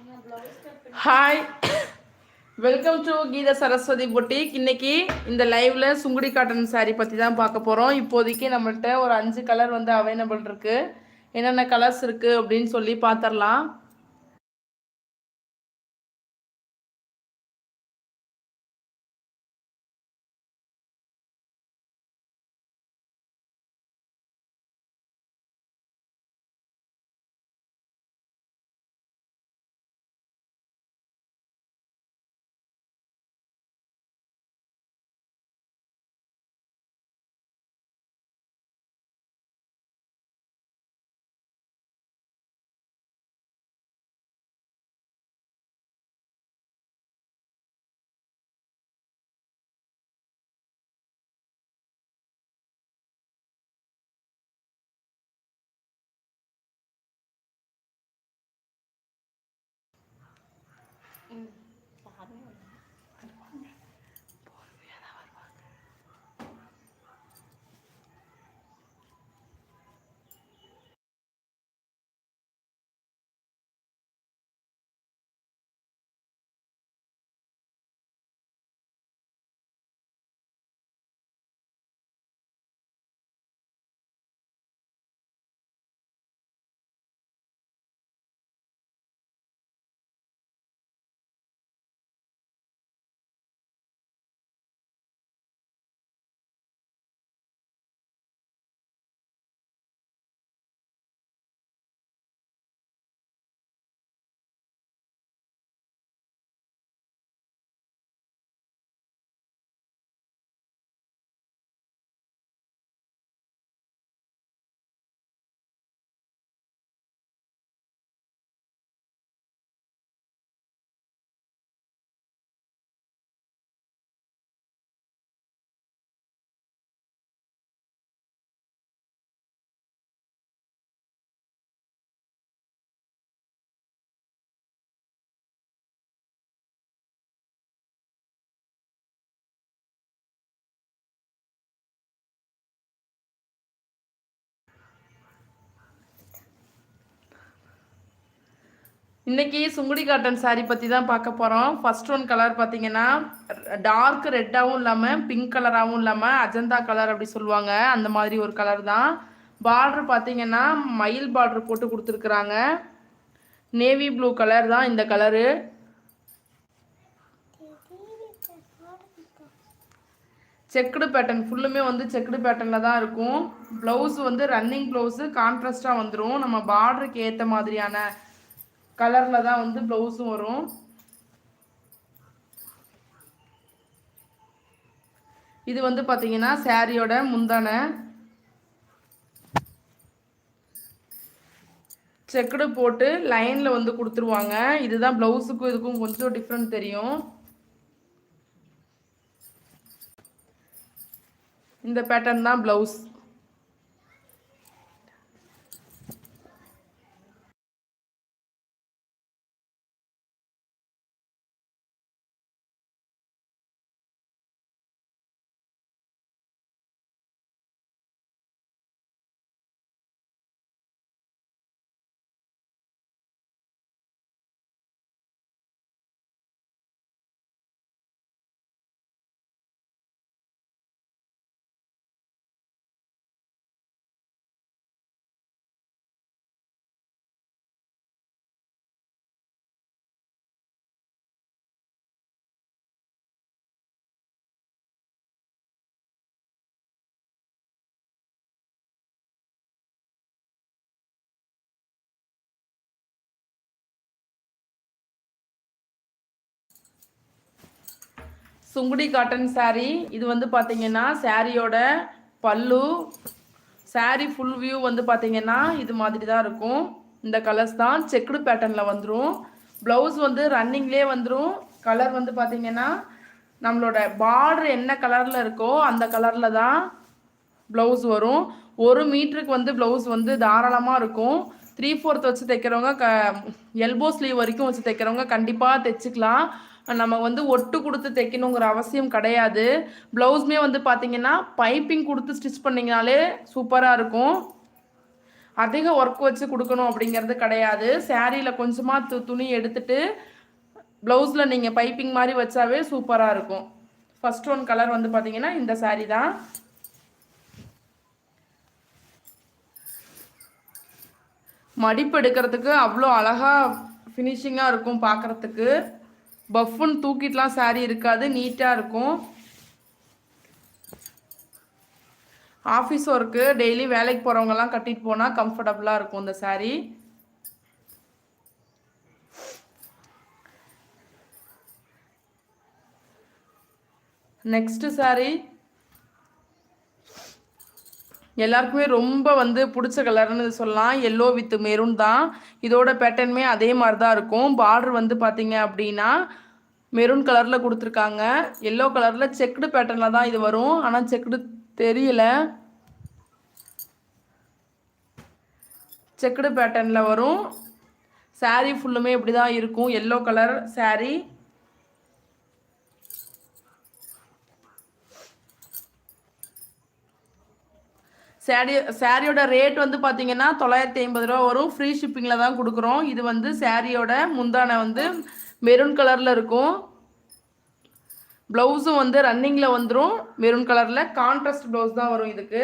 Hi welcome to Geetha Saraswathi boutique இன்னைக்கு இந்த லைவ்ல சுங்குடி காட்டன் saree பற்றி தான் பார்க்க போகிறோம் இப்போதைக்கு நம்மள்ட்ட ஒரு அஞ்சு கலர் வந்து அவைலபிள் இருக்கு. என்னென்ன கலர்ஸ் இருக்கு அப்படின்னு சொல்லி பார்த்துடலாம். இன்னைக்கு சுங்குடி காட்டன் சாரீ பற்றி தான் பார்க்க போகிறோம் ஃபர்ஸ்ட் ஒன் கலர் பார்த்தீங்கன்னா டார்க் ரெட்டாகவும் இல்லாமல் பிங்க் கலராகவும் இல்லாமல் அஜந்தா கலர் அப்படி சொல்லுவாங்க. அந்த மாதிரி ஒரு கலர் தான். பார்டர் பார்த்தீங்கன்னா மயில் பார்டர் போட்டு கொடுத்துருக்குறாங்க. நேவி ப்ளூ கலர் தான் இந்த கலரு செக்குடு பேட்டர்ன் ஃபுல்லுமே வந்து செக்குடு பேட்டர்னில் தான் இருக்கும். ப்ளவுஸ் வந்து ரன்னிங் ப்ளவுஸு கான்ட்ராஸ்டாக வந்துடும் நம்ம பார்டருக்கு ஏற்ற மாதிரியான கலரில் தான் வந்து ப்ளவுஸும் வரும். இது வந்து பார்த்தீங்கன்னா சாரியோட முந்தானை. செக்குடு போட்டு லைனில் வந்து கொடுத்துருவாங்க. இதுதான் ப்ளவுஸுக்கும் இதுக்கும் கொஞ்சம் டிஃப்ரெண்ட் தெரியும். இந்த பேட்டர்ன் தான் ப்ளவுஸ். Sungudi cotton saree. இது வந்து பார்த்தீங்கன்னா சாரியோட பல்லு saree ஃபுல் வியூ வந்து பார்த்தீங்கன்னா இது மாதிரி தான் இருக்கும். இந்த கலர்ஸ் தான் செக்குடு பேட்டர்னில் வந்துடும் ப்ளவுஸ் வந்து ரன்னிங்லேயே வந்துடும் கலர் வந்து பார்த்தீங்கன்னா நம்மளோட பார்டர் என்ன கலரில் இருக்கோ அந்த கலரில் தான் ப்ளவுஸ் வரும். ஒரு மீட்டருக்கு வந்து ப்ளவுஸ் வந்து தாராளமாக இருக்கும். த்ரீ ஃபோர்த் வச்சு தைக்கிறவங்க க எல்போ ஸ்லீவ் வரைக்கும் வச்சு தைக்கிறவங்க கண்டிப்பாக தைச்சிக்கலாம். நம்ம வந்து ஒட்டு கொடுத்து தைக்கணுங்கிற அவசியம் கிடையாது. ப்ளவுஸுமே வந்து பார்த்தீங்கன்னா பைப்பிங் கொடுத்து ஸ்டிச் பண்ணிங்கனாலே சூப்பராக இருக்கும். அதிக ஒர்க் வச்சு கொடுக்கணும் அப்படிங்கிறது கிடையாது. சேரீயில் கொஞ்சமாக து துணி எடுத்துட்டு ப்ளவுஸில் நீங்கள் பைப்பிங் மாதிரி வச்சாவே சூப்பராக இருக்கும். ஃபர்ஸ்ட் ஒன் கலர் வந்து பார்த்தீங்கன்னா இந்த சாரீ தான். மடிப்பு எடுக்கிறதுக்கு அவ்வளோ அழகாக ஃபினிஷிங்காக இருக்கும் பார்க்குறதுக்கு பஃப்புன்னு தூக்கிட்டுலாம் saree இருக்காது நீட்டாக இருக்கும். ஆஃபீஸ் ஒர்க்கு டெய்லி வேலைக்கு போகிறவங்கலாம் கட்டிட்டு போனால் கம்ஃபர்டபுளாக இருக்கும் இந்த saree. Next saree. எல்லாருக்குமே ரொம்ப வந்து பிடிச்ச கலர்னு சொல்லலாம். எல்லோ வித் மெரூன் தான். இதோட பேட்டர்னுமே அதே மாதிரி தான் இருக்கும். பார்டர் வந்து பார்த்தீங்க அப்படின்னா மெரூன் கலரில் கொடுத்துருக்காங்க. எல்லோ கலரில் செக்குடு பேட்டர்னில் தான் இது வரும். ஆனால் செக்குடு தெரியல. செக்குடு பேட்டர்னில் வரும். சாரீ ஃபுல்லுமே இப்படி தான் இருக்கும். எல்லோ கலர் சாரீ சாரி சாரியோட ரேட் வந்து பார்த்தீங்கன்னா தொள்ளாயிரத்தி ஐம்பது ரூபா வரும். ஃப்ரீ ஷிப்பிங்கில் தான் கொடுக்குறோம். இது வந்து சாரியோட முந்தானை வந்து மெரூன் கலரில் இருக்கும். ப்ளவுஸும் வந்து ரன்னிங்கில் வந்துடும் மெரூன் கலரில் கான்ட்ராஸ்ட் ப்ளவுஸ் தான் வரும் இதுக்கு.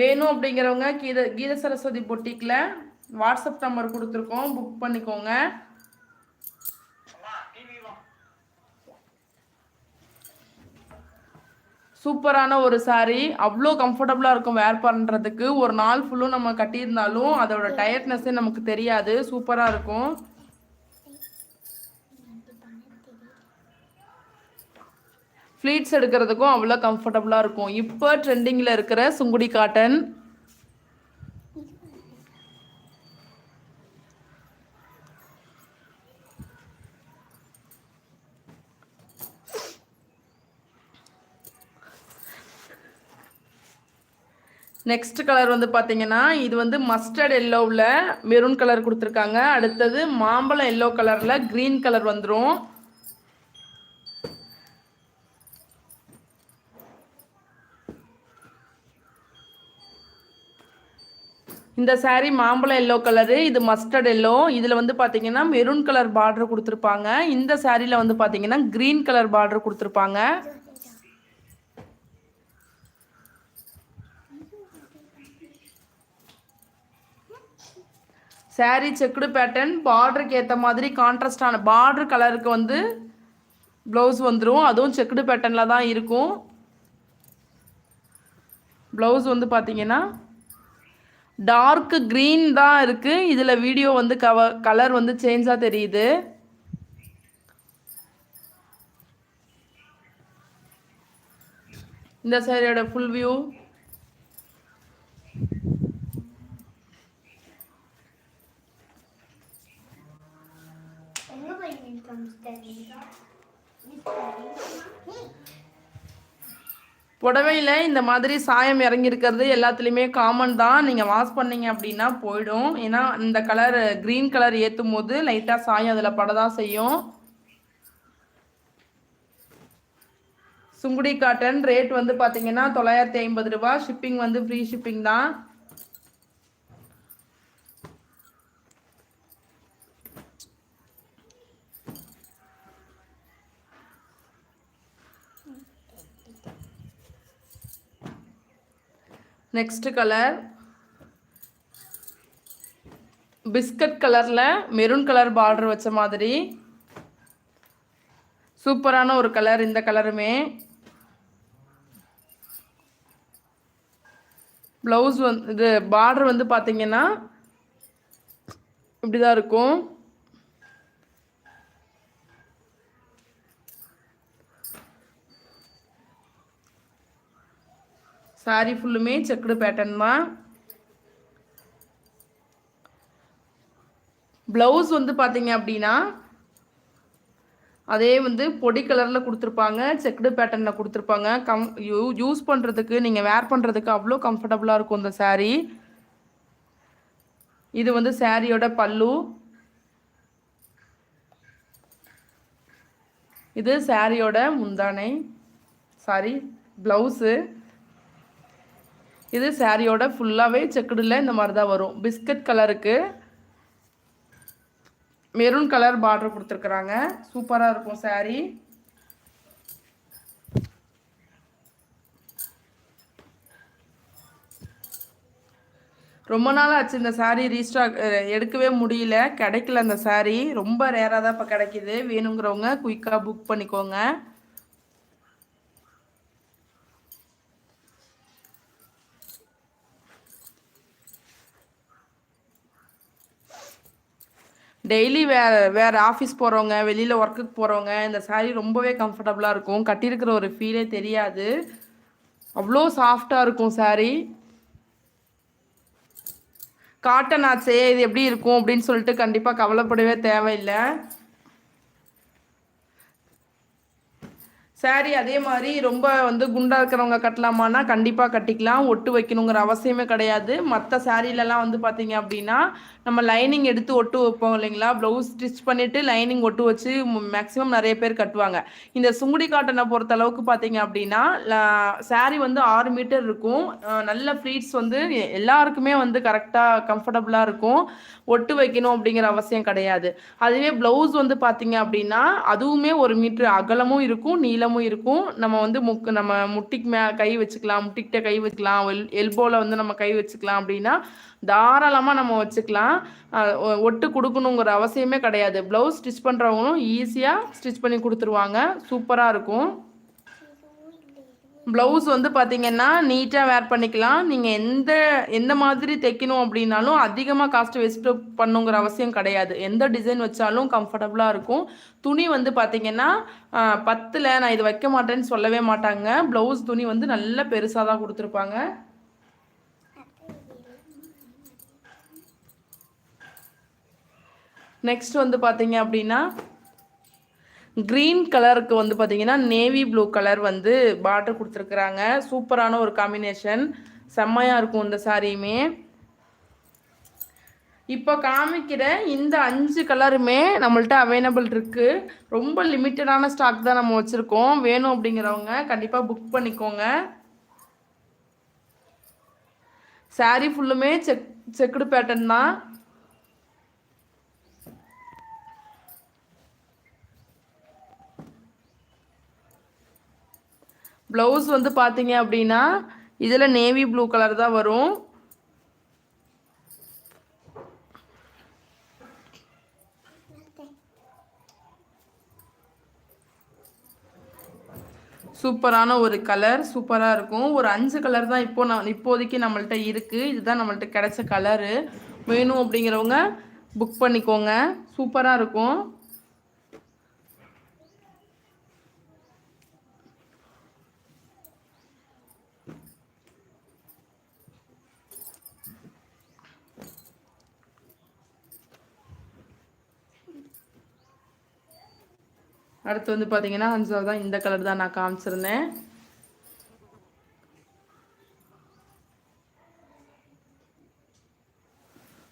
வேணும் அப்படிங்கிறவங்க கீத கீத சரஸ்வதி பொட்டிக்கில் வாட்ஸ்அப் நம்பர் கொடுத்துருக்கோம். புக் பண்ணிக்கோங்க. சூப்பரான ஒரு சாரீ அவ்வளோ கம்ஃபர்டபுளாக இருக்கும் வேர் பண்ணுறதுக்கு ஒரு நாள் ஃபுல்லும் நம்ம கட்டியிருந்தாலும் அதோட டயர்ட்னஸ்ஸே நமக்கு தெரியாது. சூப்பராக இருக்கும். ஃப்ளீட்ஸ் எடுக்கிறதுக்கும் அவ்வளோ கம்ஃபர்டபுளாக இருக்கும். இப்போ ட்ரெண்டிங்கில் இருக்கிற சுங்குடி காட்டன் நெக்ஸ்ட் கலர் வந்து பார்த்தீங்கன்னா இது வந்து மஸ்டர்ட் எல்லோவில் மெரூன் கலர் கொடுத்துருக்காங்க. அடுத்தது மாம்பழம் எல்லோ கலரில் க்ரீன் கலர் வந்துடும் இந்த சாரீ மாம்பழம் எல்லோ கலரு இது மஸ்டர்ட் எல்லோ இதில் வந்து பார்த்தீங்கன்னா மெரூன் கலர் பார்டர் கொடுத்துருப்பாங்க. இந்த சாரியில் வந்து பார்த்தீங்கன்னா க்ரீன் கலர் பார்டர் கொடுத்துருப்பாங்க. Saree செக்குடு பேட்டர்ன் பார்டருக்கு ஏற்ற மாதிரி கான்ட்ராஸ்டான பார்டர் கலருக்கு வந்து ப்ளவுஸ் வந்துடும் அதுவும் செக்குடு பேட்டர்னில் தான் இருக்கும். ப்ளவுஸ் வந்து பார்த்தீங்கன்னா டார்க் க்ரீன் தான் இருக்குது இதில் வீடியோ வந்து கவ கலர் வந்து சேஞ்சாக தெரியுது. இந்த சாரியோட ஃபுல் வியூ புடவையில் இந்த மாதிரி சாயம் இறங்கியிருக்கிறது எல்லாத்துலேயுமே காமன் தான். நீங்கள் வாஷ் பண்ணீங்க அப்படின்னா போயிடும். ஏன்னா இந்த கலர் க்ரீன் கலர் ஏற்றும் போது லைட்டாக சாயம் அதில் பட தான் செய்யும். சுங்குடி காட்டன் ரேட் வந்து பார்த்தீங்கன்னா தொள்ளாயிரத்தி ஐம்பது ரூபா ஷிப்பிங் வந்து ஃப்ரீ ஷிப்பிங் தான். நெக்ஸ்ட் கலர் பிஸ்கட் கலரில் மெரூன் கலர் பார்டர் வச்ச மாதிரி சூப்பரான ஒரு கலர் இந்த கலருமே ப்ளவுஸ் வந்து இது பார்டர் வந்து பார்த்தீங்கன்னா இப்படி தான் இருக்கும். சாரி ஃபுல்லுமே செக்குடு பேட்டர்ன் தான் ப்ளவுஸ் வந்து பார்த்தீங்க அப்படின்னா அதே வந்து பொடி கலரில் கொடுத்துருப்பாங்க செக்குடு பேட்டர்னில் கொடுத்துருப்பாங்க. கம் யூ யூஸ் பண்ணுறதுக்கு நீங்கள் வேர் பண்ணுறதுக்கு அவ்வளோ கம்ஃபர்டபுளாக இருக்கும் இந்த saree. இது வந்து சாரியோட பல்லு. இது சாரியோட முந்தானை. சாரி ப்ளவுஸு இது சாரியோட ஃபுல்லாகவே செக்குடில் இந்த மாதிரி தான் வரும். பிஸ்கட் கலருக்கு மெரூன் கலர் பார்டர் கொடுத்துருக்குறாங்க. சூப்பராக இருக்கும் சாரீ ரொம்ப நாள் ஆச்சு இந்த சாரீ ரீஸ்டாக் எடுக்கவே முடியல. கிடைக்கல அந்த சாரீ ரொம்ப ரேராக தான் இப்போ கிடைக்கிது. வேணுங்கிறவங்க குயிக்காக புக் பண்ணிக்கோங்க. டெய்லி வேறு வேறு ஆஃபீஸ் போகிறவங்க வெளியில் ஒர்க்குக்கு போகிறவங்க இந்த சாரீ ரொம்பவே கம்ஃபர்டபுளாக இருக்கும். கட்டியிருக்கிற ஒரு ஃபீலே தெரியாது. அவ்வளோ சாஃப்டாக இருக்கும் சாரீ காட்டன் ஆச்சே இது எப்படி இருக்கும் அப்படின்னு சொல்லிட்டு கண்டிப்பாக கவலைப்படவே தேவையில்லை. சாரி அதே மாதிரி ரொம்ப வந்து குண்டாக இருக்கிறவங்க கட்டலாமான்னா கண்டிப்பாக கட்டிக்கலாம். ஒட்டு வைக்கணுங்கிற அவசியமே கிடையாது. மற்ற சாரீலலாம் வந்து பார்த்தீங்க அப்படின்னா நம்ம லைனிங் எடுத்து ஒட்டு வைப்போம் இல்லைங்களா? ப்ளவுஸ் ஸ்டிச் பண்ணிவிட்டு லைனிங் ஒட்டு வச்சு மேக்ஸிமம் நிறைய பேர் கட்டுவாங்க. இந்த சுங்குடி காட்டனை பொறுத்த அளவுக்கு பார்த்தீங்க அப்படின்னா சாரீ வந்து ஆறு மீட்டர் இருக்கும். நல்ல ஃப்ளீட்ஸ் வந்து எல்லாருக்குமே வந்து கரெக்டாக கம்ஃபர்டபுளாக இருக்கும். ஒட்டு வைக்கணும் அப்படிங்கிற அவசியம் கிடையாது. அதுவே ப்ளவுஸ் வந்து பார்த்தீங்க அப்படின்னா அதுவுமே ஒரு மீட்ரு அகலமும் இருக்கும் இடமும் இருக்கும். நம்ம வந்து முக் நம்ம முட்டிக்கு மே கை வச்சுக்கலாம் முட்டிக்கிட்ட கை வச்சுக்கலாம் எல் எல்போவில் வந்து நம்ம கை வச்சுக்கலாம் அப்படின்னா தாராளமாக நம்ம வச்சுக்கலாம். ஒட்டு கொடுக்கணுங்கிற அவசியமே கிடையாது. ப்ளவுஸ் ஸ்டிச் பண்ணுறவங்களும் ஈஸியாக ஸ்டிச் பண்ணி கொடுத்துருவாங்க. சூப்பராக இருக்கும். ப்ளவுஸ் வந்து பார்த்தீங்கன்னா நீட்டாக வேர் பண்ணிக்கலாம். நீங்கள் எந்த எந்த மாதிரி தைக்கணும் அப்படின்னாலும் அதிகமாக காஸ்ட் வேஸ்ட்டு பண்ணுங்கிற அவசியம் கிடையாது. எந்த டிசைன் வச்சாலும் கம்ஃபர்டபுளாக இருக்கும். துணி வந்து பார்த்தீங்கன்னா பத்தில் நான் இது வைக்க மாட்டேன்னு சொல்லவே மாட்டாங்க. ப்ளவுஸ் துணி வந்து நல்ல பெருசாக தான் கொடுத்துருப்பாங்க. நெக்ஸ்ட் வந்து பார்த்தீங்க அப்படின்னா க்ரீன் கலருக்கு வந்து பார்த்தீங்கன்னா நேவி ப்ளூ கலர் வந்து பார்டர் கொடுத்துருக்குறாங்க. சூப்பரான ஒரு காம்பினேஷன் செம்மையாக இருக்கும் இந்த சாரியுமே. இப்போ காமிக்கிற இந்த அஞ்சு கலருமே நம்மள்ட்ட அவைலபிள் இருக்குது ரொம்ப லிமிட்டடான ஸ்டாக் தான் நம்ம வச்சுருக்கோம். வேணும் அப்படிங்கிறவங்க கண்டிப்பாக புக் பண்ணிக்கோங்க. சாரீ ஃபுல்லுமே செக் செக்குடு பேட்டர்ன் தான். ப்ளவுஸ் வந்து பார்த்தீங்க அப்படின்னா இதில் நேவி ப்ளூ கலர் தான் வரும். சூப்பரான ஒரு கலர் சூப்பராக இருக்கும். ஒரு அஞ்சு கலர் தான் இப்போ நான் இப்போதைக்கு நம்மள்ட்ட இருக்குது இதுதான் நம்மள்ட்ட கிடைச்ச கலரு வேணும் அப்படிங்கிறவங்க புக் பண்ணிக்கோங்க. சூப்பராக இருக்கும். அடுத்து வந்து பார்த்தீங்கன்னா அஞ்சாவது தான் இந்த கலர் தான் நான் காமிச்சிருந்தேன்.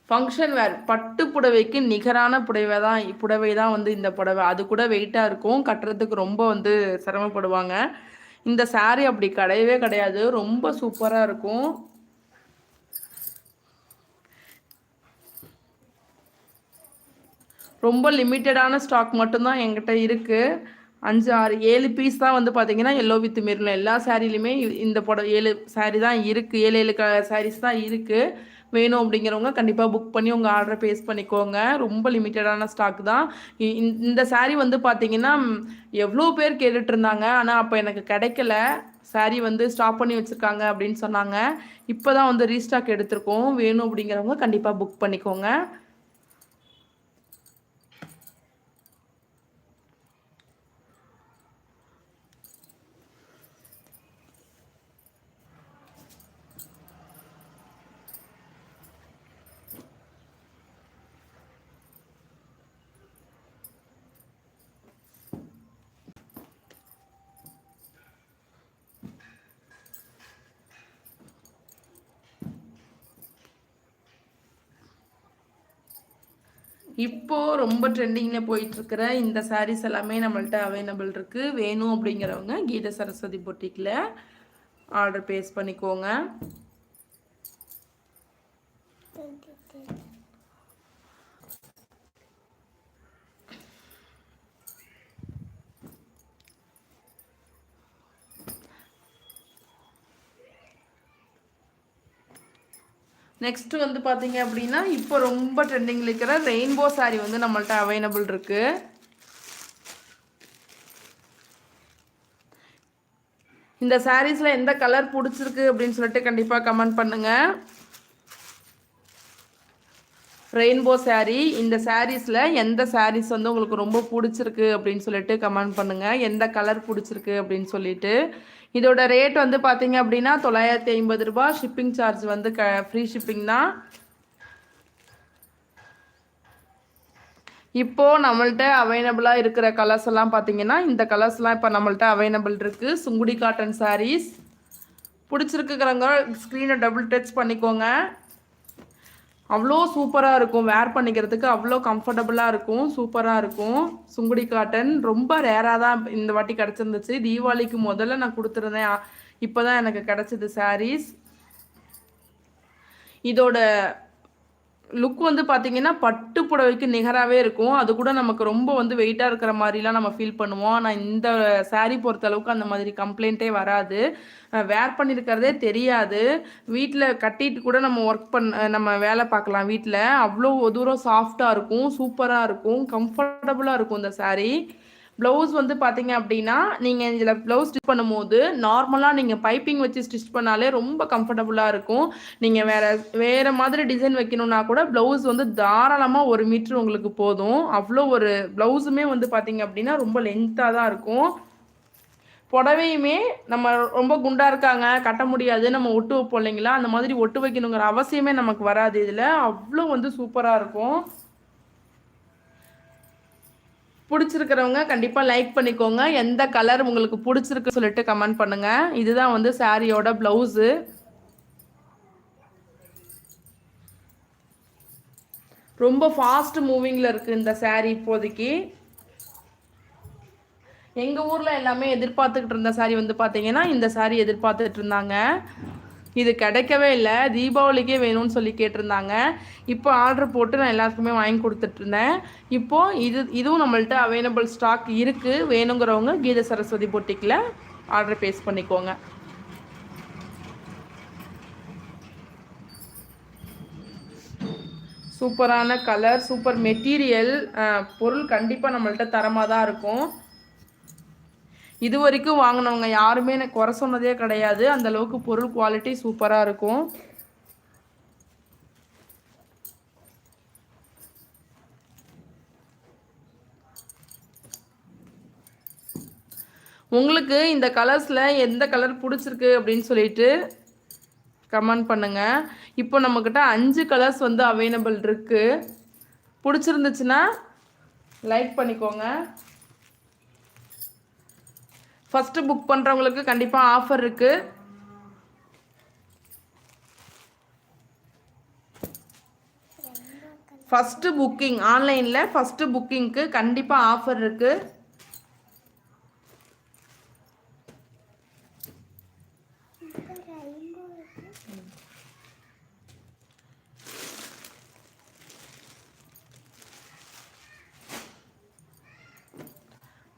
ஃபங்க்ஷன் வேர் பட்டு புடவைக்கு நிகரான புடவை தான் புடவை தான் வந்து இந்த புடவை. அது கூட வெயிட்டாக இருக்கும். கட்டுறதுக்கு ரொம்ப வந்து சிரமப்படுவாங்க. இந்த சாரீ அப்படி கிடையவே கிடையாது. ரொம்ப சூப்பராக இருக்கும். ரொம்ப லிமிட்டடான ஸ்டாக் மட்டும்தான் எங்கிட்ட இருக்குது அஞ்சு ஆறு ஏழு பீஸ் தான் வந்து பார்த்தீங்கன்னா எல்லோ வித் மெரூன் எல்லா சாரிலையுமே இந்த புடவை ஏழு சாரீ தான் இருக்குது ஏழு ஏழு க சாரீஸ் தான் இருக்குது வேணும் அப்படிங்கிறவங்க கண்டிப்பாக புக் பண்ணி உங்கள் ஆர்டரை பேஸ் பண்ணிக்கோங்க. ரொம்ப லிமிட்டடான ஸ்டாக் தான். இந்த சாரீ வந்து பார்த்தீங்கன்னா எவ்வளோ பேர் கேட்டுட்ருந்தாங்க ஆனால் அப்போ எனக்கு கிடைக்கல. சாரீ வந்து ஸ்டாப் பண்ணி வச்சுருக்காங்க அப்படின்னு சொன்னாங்க. இப்போ தான் வந்து ரீஸ்டாக் எடுத்திருக்கோம். வேணும் அப்படிங்கிறவங்க கண்டிப்பாக புக் பண்ணிக்கோங்க. இப்போது ரொம்ப ட்ரெண்டிங்கில் போயிட்டுருக்கிற இந்த சாரீஸ் எல்லாமே நம்மள்ட்ட அவைலபிள் இருக்குது வேணும் அப்படிங்கிறவங்க கீத சரஸ்வதி பொட்டிக்கில் ஆர்டர் பேஸ் பண்ணிக்கோங்க. நெக்ஸ்ட்டு வந்து பார்த்தீங்க அப்படின்னா இப்போ ரொம்ப ட்ரெண்டிங்கில் இருக்கிற ரெயின்போ சாரீ வந்து நம்மள்ட்ட அவைலபிள் இருக்கு. இந்த சாரீஸில் எந்த கலர் பிடிச்சிருக்கு அப்படின்னு சொல்லிட்டு கண்டிப்பாக கமெண்ட் பண்ணுங்கள் ரெயின்போ சாரீ இந்த சாரீஸில் எந்த சாரீஸ் வந்து உங்களுக்கு ரொம்ப பிடிச்சிருக்கு அப்படின்னு சொல்லிட்டு கமெண்ட் பண்ணுங்கள் எந்த கலர் பிடிச்சிருக்கு அப்படின்னு சொல்லிட்டு. இதோட ரேட் வந்து பார்த்தீங்க அப்படின்னா தொள்ளாயிரத்தி ஐம்பது ரூபாய். ஷிப்பிங் சார்ஜ் வந்து க ஃப்ரீ ஷிப்பிங் தான். இப்போ நம்மள்ட்ட அவைலபிளாக இருக்கிற கலர்ஸ் எல்லாம் பார்த்தீங்கன்னா இந்த கலர்ஸ்லாம் இப்போ நம்மள்ட்ட அவைலபிள் இருக்கு. சுங்குடி காட்டன் சாரீஸ் பிடிச்சிருக்குறவங்க ஸ்க்ரீனை டபுள் டச் பண்ணிக்கோங்க. அவ்வளோ சூப்பராக இருக்கும். வேர் பண்ணிக்கிறதுக்கு அவ்வளோ கம்ஃபர்டபுளாக இருக்கும். சூப்பராக இருக்கும். சுங்குடி காட்டன் ரொம்ப ரேராக தான் இந்த வாட்டி கிடச்சிருந்துச்சு. தீபாவளிக்கு முதல்ல நான் கொடுத்துருந்தேன். இப்போ தான் எனக்கு கிடச்சிது சாரீஸ் இதோட லுக் வந்து பார்த்தீங்கன்னா பட்டு புடவைக்கு நிகராகவே இருக்கும். அது கூட நமக்கு ரொம்ப வந்து வெயிட்டாக இருக்கிற மாதிரிலாம் நம்ம ஃபீல் பண்ணுவோம். ஆனால் இந்த சாரீ பொறுத்த அளவுக்கு அந்த மாதிரி கம்ப்ளைண்ட்டே வராது. வேர் பண்ணியிருக்கிறதே தெரியாது. வீட்டில் கட்டிட்டு கூட நம்ம ஒர்க் பண்ண நம்ம வேலை பார்க்கலாம் வீட்டில் அவ்வளோ தூரம் சாஃப்டாக இருக்கும் சூப்பராக இருக்கும் கம்ஃபர்டபுளாக இருக்கும் இந்த சாரீ ப்ளவுஸ் வந்து பார்த்தீங்க அப்படின்னா நீங்கள் இதில் ப்ளவுஸ் ஸ்டிச் பண்ணும்போது நார்மலாக நீங்கள் பைப்பிங் வச்சு ஸ்டிச் பண்ணாலே ரொம்ப கம்ஃபர்டபுளாக இருக்கும். நீங்கள் வேறு வேறு மாதிரி டிசைன் வைக்கணும்னா கூட ப்ளவுஸ் வந்து தாராளமாக ஒரு மீட்ரு உங்களுக்கு போதும். அவ்வளோ ஒரு ப்ளவுஸுமே வந்து பார்த்தீங்க அப்படின்னா ரொம்ப லென்த்தாக தான் இருக்கும். புடவையுமே நம்ம ரொம்ப குண்டா இருக்காங்க கட்ட முடியாது நம்ம ஒட்டு வைப்போம் இல்லைங்களா? அந்த மாதிரி ஒட்டு வைக்கணுங்கிற அவசியமே நமக்கு வராது இதில். அவ்வளோ வந்து சூப்பராக இருக்கும். பிடிச்சிருக்கிறவங்க கண்டிப்பாக லைக் பண்ணிக்கோங்க. எந்த கலர் உங்களுக்கு பிடிச்சிருக்கு சொல்லிட்டு கமெண்ட் பண்ணுங்க. இதுதான் வந்து சாரியோட ப்ளவுஸு ரொம்ப ஃபாஸ்ட் மூவிங்கில் இருக்குது இந்த saree இப்போதைக்கு. எங்கள் ஊரில் எல்லாமே எதிர்பார்த்துக்கிட்டு இருந்த saree வந்து பார்த்தீங்கன்னா இந்த saree எதிர்பார்த்துட்டு இருந்தாங்க. இது கிடைக்கவே இல்லை. தீபாவளிக்கே வேணும்னு சொல்லி கேட்டிருந்தாங்க. இப்போ ஆர்டர் போட்டு நான் எல்லாருக்குமே வாங்கி கொடுத்துட்டு இருந்தேன் இப்போ இது இதுவும் நம்மள்ட்ட அவைலபிள் ஸ்டாக் இருக்குது வேணுங்கிறவங்க கீத சரஸ்வதி பொட்டிக்கில் ஆர்டர் பேஸ் பண்ணிக்கோங்க. சூப்பரான கலர் சூப்பர் மெட்டீரியல் பொருள் கண்டிப்பாக நம்மள்ட்ட தரமாக தான் இருக்கும். இது வரைக்கும் வாங்கினவங்க யாருமே எனக்கு குறை சொன்னதே கிடையாது. அந்த அளவுக்கு பொருள் குவாலிட்டி சூப்பராக இருக்கும். உங்களுக்கு இந்த கலர்ஸில் எந்த கலர் பிடிச்சிருக்கு அப்படின்னு சொல்லிட்டு கமெண்ட் பண்ணுங்கள் இப்போ நம்மக்கிட்ட அஞ்சு கலர்ஸ் வந்து அவைலபிள் இருக்குது பிடிச்சிருந்துச்சுன்னா லைக் பண்ணிக்கோங்க. ஃபஸ்ட்டு புக் பண்ணுறவங்களுக்கு கண்டிப்பாக ஆஃபர் இருக்குது ஃபஸ்ட்டு புக்கிங் ஆன்லைனில் ஃபஸ்ட்டு புக்கிங்க்கு கண்டிப்பாக ஆஃபர் இருக்குது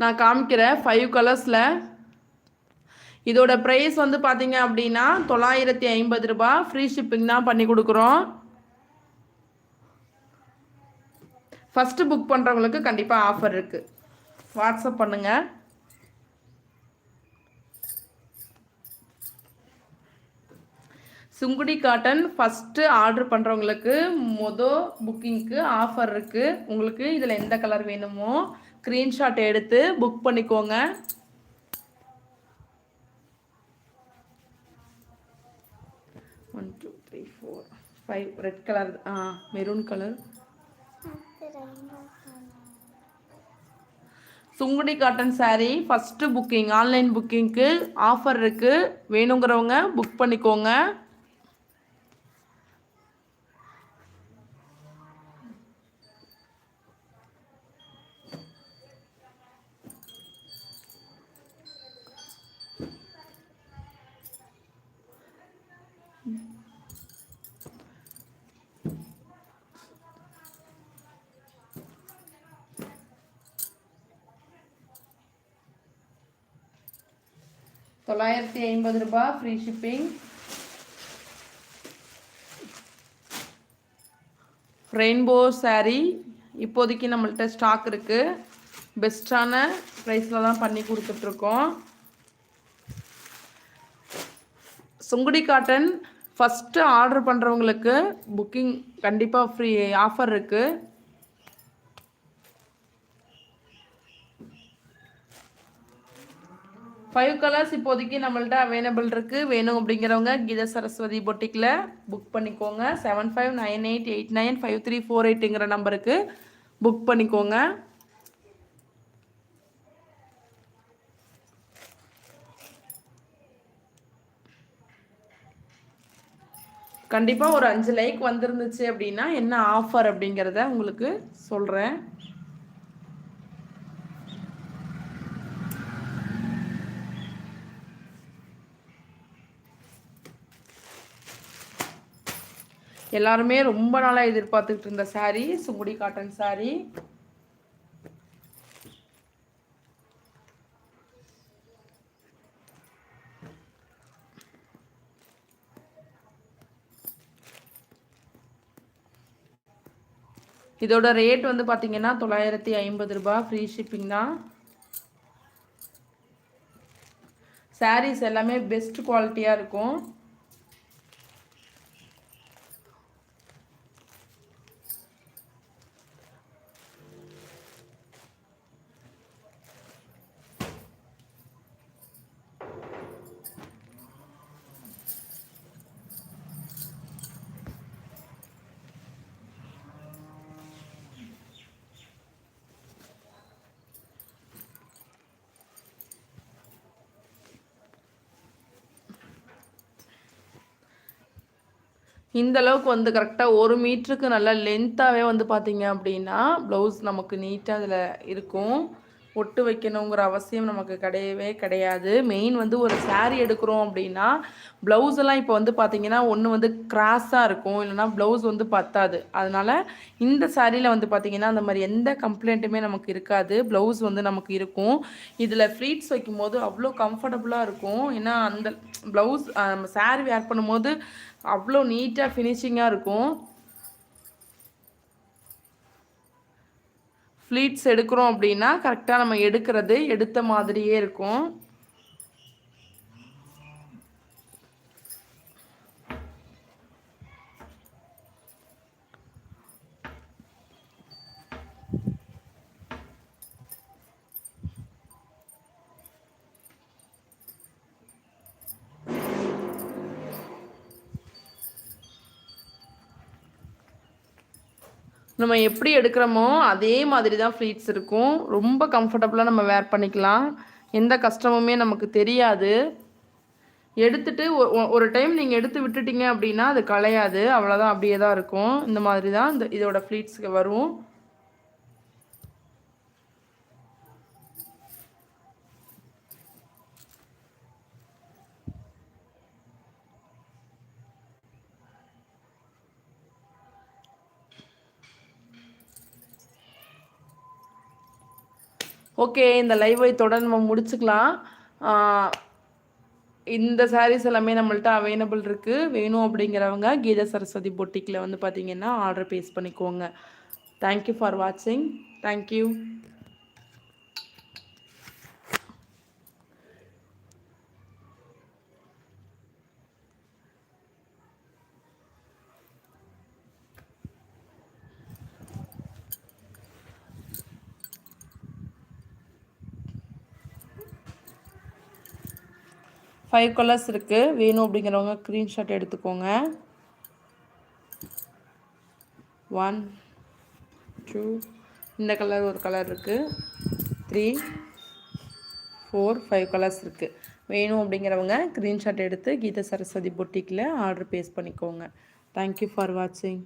நான் காமிக்கிறேன் ஃபைவ் கலர்ஸில் இதோட ப்ரைஸ் வந்து பார்த்தீங்க அப்படின்னா தொள்ளாயிரத்தி ஐம்பது ரூபாய் ஃப்ரீ ஷிப்பிங் தான் பண்ணி கொடுக்குறோம். ஃபஸ்ட்டு புக் பண்ணுறவங்களுக்கு கண்டிப்பாக ஆஃபர் இருக்குது வாட்ஸ்அப் பண்ணுங்கள் சுங்குடி காட்டன் ஃபஸ்ட்டு ஆர்டர் பண்ணுறவங்களுக்கு மொதல் புக்கிங்க்கு ஆஃபர் இருக்குது உங்களுக்கு இதில் எந்த கலர் வேணுமோ ஸ்க்ரீன்ஷாட் எடுத்து புக் பண்ணிக்கோங்க. One two three four five red colour ah maroon colour Sungudi cotton saree first booking online புக்கிங்க்கு offer இருக்குது வேணுங்கிறவங்க புக் பண்ணிக்கோங்க. தொள்ளாயிரத்தி ஐம்பது ரூபாய் ஃப்ரீ ஷிப்பிங் ரெயின்போ சாரீ இப்போதைக்கு நம்மள்கிட்ட ஸ்டாக் இருக்குது பெஸ்ட்டான ப்ரைஸில் தான் பண்ணி கொடுத்துட்ருக்கோம். சுங்குடி காட்டன் ஃபஸ்ட்டு ஆர்டர் பண்ணுறவங்களுக்கு புக்கிங் கண்டிப்பாக ஃப்ரீ ஆஃபர் இருக்குது ஃபைவ் கலர்ஸ் இப்போதைக்கு நம்மள்ட்ட அவைலபிள் இருக்குது வேணும் அப்படிங்கிறவங்க கீத சரஸ்வதி பொட்டிக்கில் புக் பண்ணிக்கோங்க. Seven five nine eight eight nine five three four எயிட்டுங்கிற நம்பருக்கு புக் பண்ணிக்கோங்க. கண்டிப்பாக ஒரு அஞ்சு லைக் வந்துருந்துச்சு அப்படின்னா என்ன ஆஃபர் அப்படிங்கிறத உங்களுக்கு சொல்கிறேன் எல்லாருமே ரொம்ப நாளாக எதிர்பார்த்துக்கிட்டு இருந்த சாரீ சுங்குடி காட்டன் சாரீ இதோட ரேட் வந்து பார்த்தீங்கன்னா தொள்ளாயிரத்தி ஐம்பது ரூபாய் ஃப்ரீ ஷிப்பிங் தான். சாரீஸ் எல்லாமே பெஸ்ட் குவாலிட்டியாக இருக்கும். இந்த அளவுக்கு வந்து கரெக்டாக ஒரு மீட்டருக்கு நல்லா லென்த்தாகவே வந்து பார்த்தீங்க அப்படின்னா ப்ளவுஸ் நமக்கு நீட்டாக அதில் இருக்கும். ஒட்டு வைக்கணுங்கிற அவசியம் நமக்கு கிடையவே கிடையாது. மெயின் வந்து ஒரு சாரீ எடுக்கிறோம் அப்படின்னா ப்ளவுஸ் எல்லாம் இப்போ வந்து பார்த்தீங்கன்னா ஒன்று வந்து கிராஸாக இருக்கும். இல்லைனா ப்ளவுஸ் வந்து பத்தாது. அதனால் இந்த சாரியில் வந்து பார்த்தீங்கன்னா அந்த மாதிரி எந்த கம்ப்ளைண்ட்டுமே நமக்கு இருக்காது. ப்ளவுஸ் வந்து நமக்கு இருக்கும். இதில் ஃப்ளீட்ஸ் வைக்கும்போது அவ்வளோ கம்ஃபர்டபுளாக இருக்கும். ஏன்னா அந்த ப்ளவுஸ் நம்ம சாரீ வேர் பண்ணும்போது அவ்வளோ நீட்டாக ஃபினிஷிங்காக இருக்கும். ஃப்ளீட்ஸ் எடுக்கிறோம் அப்படின்னா கரெக்டாக நம்ம எடுக்கிறது எடுத்த மாதிரியே இருக்கும். நம்ம எப்படி எடுக்கிறோமோ அதே மாதிரி தான் ஃப்ளீட்ஸ் இருக்கும். ரொம்ப கம்ஃபர்டபுளாக நம்ம வேர் பண்ணிக்கலாம். எந்த கஷ்டமுமே நமக்கு தெரியாது. எடுத்துட்டு ஒரு டைம் நீங்கள் எடுத்து விட்டுட்டீங்க அப்படின்னா அது களையாது. அவ்வளோதான் அப்படியே தான் இருக்கும். இந்த மாதிரி தான் இந்த இதோட ஃப்ளீட்ஸ்க்கு வரும். ஓகே இந்த லைவை தொடர் நம்ம முடிச்சுக்கலாம். இந்த சாரீஸ் எல்லாமே நம்மள்ட்ட அவைலபிள் இருக்குது வேணும் அப்படிங்கிறவங்க கீத சரஸ்வதி பொட்டிக்கில் வந்து பார்த்தீங்கன்னா ஆர்டர் பேஸ் பண்ணிக்கோங்க. தேங்க்யூ ஃபார் வாட்சிங் தேங்க்யூ ஃபைவ் கலர்ஸ் இருக்குது வேணும் அப்படிங்கிறவங்க ஸ்க்ரீன்ஷாட் எடுத்துக்கோங்க. ஒன் டூ இந்த கலர் ஒரு கலர் இருக்குது த்ரீ ஃபோர் ஃபைவ் கலர்ஸ் இருக்குது வேணும் அப்படிங்கிறவங்க க்ரீன்ஷாட் எடுத்து கீத சரஸ்வதி பொட்டிக்கில் ஆர்டர் பேஸ் பண்ணிக்கோங்க. தேங்க்யூ ஃபார் வாட்சிங்